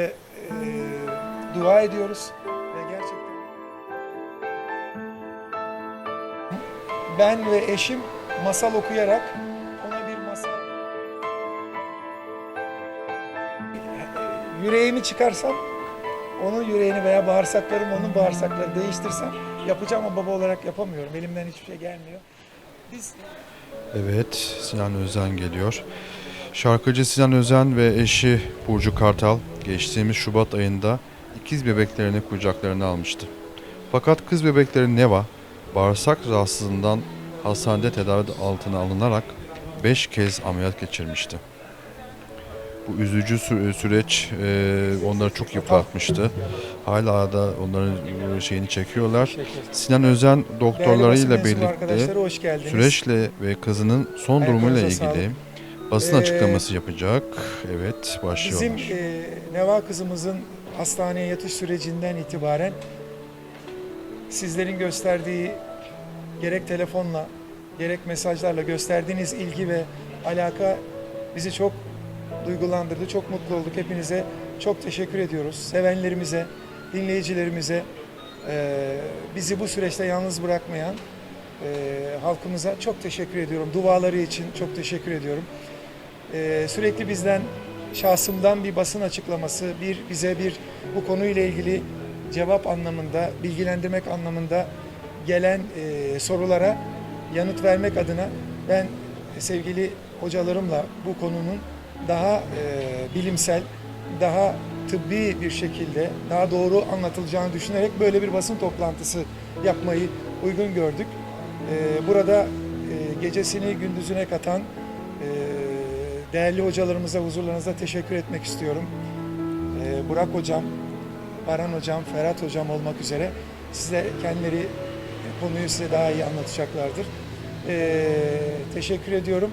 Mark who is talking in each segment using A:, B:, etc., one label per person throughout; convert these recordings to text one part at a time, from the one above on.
A: ve e, dua ediyoruz ve gerçekten ben ve eşim masal okuyarak ona bir masal yüreğimi çıkarsam onun yüreğini veya bağırsaklarımı onun bağırsakları değiştirsem yapacağım ama baba olarak yapamıyorum. Elimden hiçbir şey gelmiyor. Biz
B: Evet, Sinan Özen geliyor. Şarkıcı Sinan Özen ve eşi Burcu Kartal geçtiğimiz Şubat ayında ikiz bebeklerini kucaklarına almıştı. Fakat kız bebekleri Neva bağırsak rahatsızlığından hastanede tedavi altına alınarak 5 kez ameliyat geçirmişti. Bu üzücü sü- süreç e, onları çok yıpratmıştı. Hala da onların şeyini çekiyorlar. Sinan Özen doktorlarıyla birlikte süreçle ve kızının son durumuyla ilgili basın
A: Ee,
B: açıklaması yapacak. Evet, başlıyorlar.
A: Bizim e, Neva kızımızın hastaneye yatış sürecinden itibaren sizlerin gösterdiği gerek telefonla gerek mesajlarla gösterdiğiniz ilgi ve alaka bizi çok duygulandırdı. Çok mutlu olduk. Hepinize çok teşekkür ediyoruz. Sevenlerimize, dinleyicilerimize, e, bizi bu süreçte yalnız bırakmayan e, halkımıza çok teşekkür ediyorum. Duaları için çok teşekkür ediyorum. Ee, sürekli bizden şahsımdan bir basın açıklaması, bir bize bir bu konuyla ilgili cevap anlamında, bilgilendirmek anlamında gelen e, sorulara yanıt vermek adına ben sevgili hocalarımla bu konunun daha e, bilimsel, daha tıbbi bir şekilde, daha doğru anlatılacağını düşünerek böyle bir basın toplantısı yapmayı uygun gördük. E, burada e, gecesini gündüzüne katan e, değerli hocalarımıza huzurlarınızda teşekkür etmek istiyorum. Ee, Burak hocam, Baran hocam, Ferhat hocam olmak üzere size kendileri konuyu size daha iyi anlatacaklardır. Ee, teşekkür ediyorum.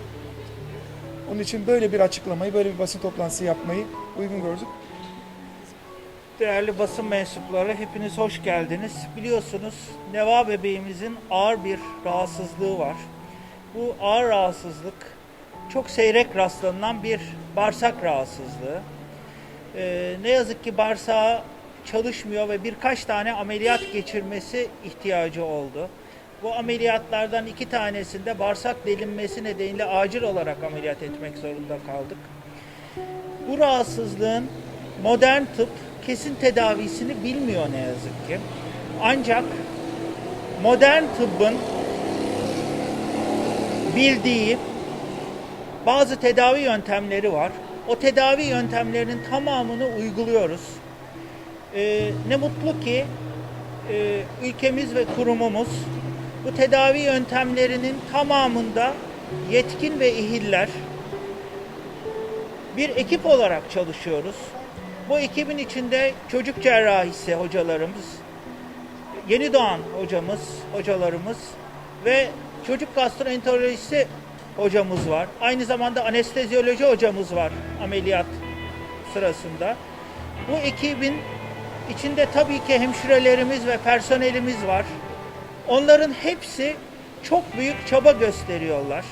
A: Onun için böyle bir açıklamayı, böyle bir basın toplantısı yapmayı uygun gördük.
C: Değerli basın mensupları hepiniz hoş geldiniz. Biliyorsunuz Neva bebeğimizin ağır bir rahatsızlığı var. Bu ağır rahatsızlık çok seyrek rastlanılan bir bağırsak rahatsızlığı. Ee, ne yazık ki bağırsağı çalışmıyor ve birkaç tane ameliyat geçirmesi ihtiyacı oldu. Bu ameliyatlardan iki tanesinde bağırsak delinmesi nedeniyle acil olarak ameliyat etmek zorunda kaldık. Bu rahatsızlığın modern tıp kesin tedavisini bilmiyor ne yazık ki. Ancak modern tıbbın bildiği bazı tedavi yöntemleri var. O tedavi yöntemlerinin tamamını uyguluyoruz. Ee, ne mutlu ki e, ülkemiz ve kurumumuz bu tedavi yöntemlerinin tamamında yetkin ve ehiller bir ekip olarak çalışıyoruz. Bu ekibin içinde çocuk cerrahisi hocalarımız, yeni doğan hocamız, hocalarımız ve çocuk gastroenterolojisi hocamız var. Aynı zamanda anestezyoloji hocamız var ameliyat sırasında. Bu ekibin içinde tabii ki hemşirelerimiz ve personelimiz var. Onların hepsi çok büyük çaba gösteriyorlar.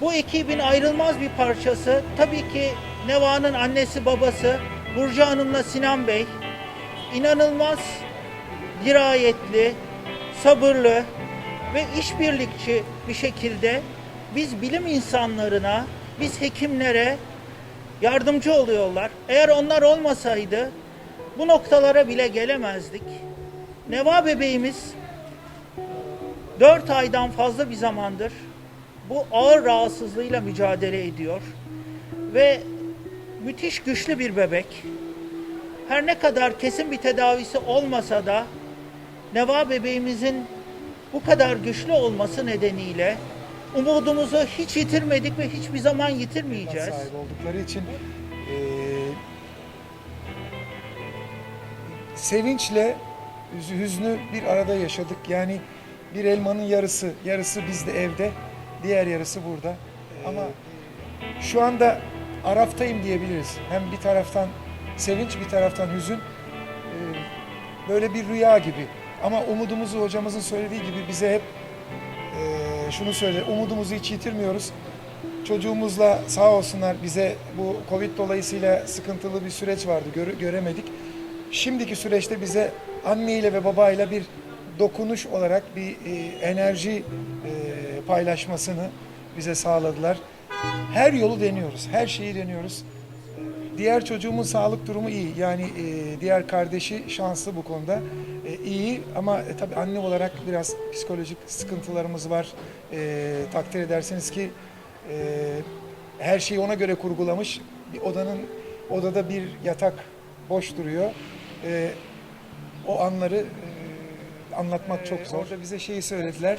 C: Bu ekibin ayrılmaz bir parçası tabii ki Neva'nın annesi babası Burcu Hanım'la Sinan Bey. İnanılmaz dirayetli, sabırlı ve işbirlikçi bir şekilde biz bilim insanlarına, biz hekimlere yardımcı oluyorlar. Eğer onlar olmasaydı bu noktalara bile gelemezdik. Neva bebeğimiz 4 aydan fazla bir zamandır bu ağır rahatsızlığıyla mücadele ediyor ve müthiş güçlü bir bebek. Her ne kadar kesin bir tedavisi olmasa da Neva bebeğimizin bu kadar güçlü olması nedeniyle umudumuzu hiç yitirmedik ve hiçbir zaman yitirmeyeceğiz.
A: Sahibi oldukları için e, sevinçle hüz- hüznü bir arada yaşadık. Yani bir elmanın yarısı, yarısı bizde evde, diğer yarısı burada. Ama şu anda araftayım diyebiliriz. Hem bir taraftan sevinç, bir taraftan hüzün. Ee, Böyle bir rüya gibi. Ama umudumuzu hocamızın söylediği gibi bize hep e, şunu söyle, umudumuzu hiç yitirmiyoruz. çocuğumuzla sağ olsunlar bize bu Covid dolayısıyla sıkıntılı bir süreç vardı. göre- göremedik. Şimdiki süreçte bize anneyle ve babayla bir dokunuş olarak bir e, enerji e, paylaşmasını bize sağladılar. Her yolu deniyoruz, her şeyi deniyoruz. Diğer çocuğumun sağlık durumu iyi. Yani e, diğer kardeşi şanslı bu konuda. E, iyi ama e, tabii anne olarak biraz psikolojik sıkıntılarımız var. E, takdir edersiniz ki e, her şeyi ona göre kurgulamış. Bir odanın odada bir yatak boş duruyor. E, o anları e, anlatmak çok zor. Orada bize şeyi söylediler.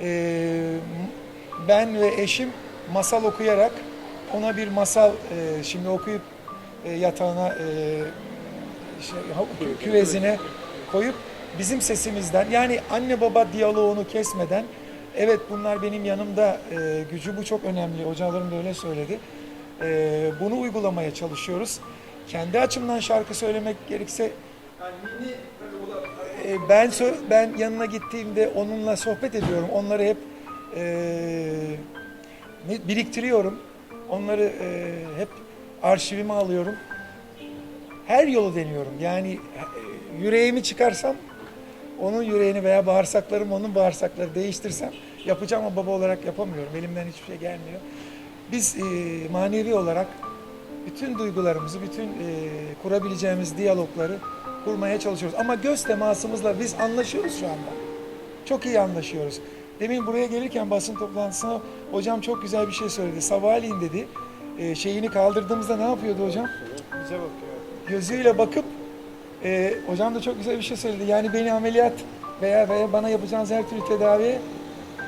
A: E, ben ve eşim masal okuyarak ona bir masal e, şimdi okuyup e, yatağına e, şey, küvezine koyup bizim sesimizden yani anne baba diyaloğunu kesmeden evet bunlar benim yanımda e, gücü bu çok önemli hocalarım da öyle söyledi. E, bunu uygulamaya çalışıyoruz. Kendi açımdan şarkı söylemek gerekirse e, ben ben yanına gittiğimde onunla sohbet ediyorum. Onları hep e, biriktiriyorum. Onları e, hep arşivime alıyorum. Her yolu deniyorum. Yani e, yüreğimi çıkarsam onun yüreğini veya bağırsaklarım onun bağırsakları değiştirsem yapacağım ama baba olarak yapamıyorum. Elimden hiçbir şey gelmiyor. Biz e, manevi olarak bütün duygularımızı, bütün e, kurabileceğimiz diyalogları kurmaya çalışıyoruz. Ama göz temasımızla biz anlaşıyoruz şu anda. Çok iyi anlaşıyoruz. Demin buraya gelirken basın toplantısına hocam çok güzel bir şey söyledi. Sabahleyin dedi e, şeyini kaldırdığımızda ne yapıyordu hocam?
D: Bize bakıyor.
A: Gözüyle bakıp e, hocam da çok güzel bir şey söyledi. Yani beni ameliyat veya, veya bana yapacağınız her türlü tedaviye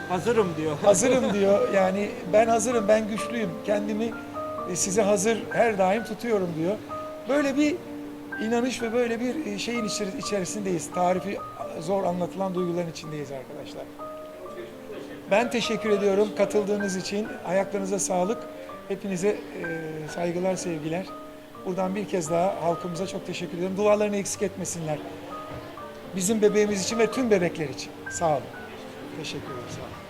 C: Hazırım diyor.
A: hazırım diyor. Yani ben hazırım, ben güçlüyüm. Kendimi e, size hazır her daim tutuyorum diyor. Böyle bir inanış ve böyle bir e, şeyin içeri- içerisindeyiz. Tarifi zor anlatılan duyguların içindeyiz arkadaşlar. Ben teşekkür ediyorum katıldığınız için. Ayaklarınıza sağlık. Hepinize e, saygılar, sevgiler. Buradan bir kez daha halkımıza çok teşekkür ediyorum. Dualarını eksik etmesinler. Bizim bebeğimiz için ve tüm bebekler için. Sağ olun. Teşekkür ederim. Sağ olun.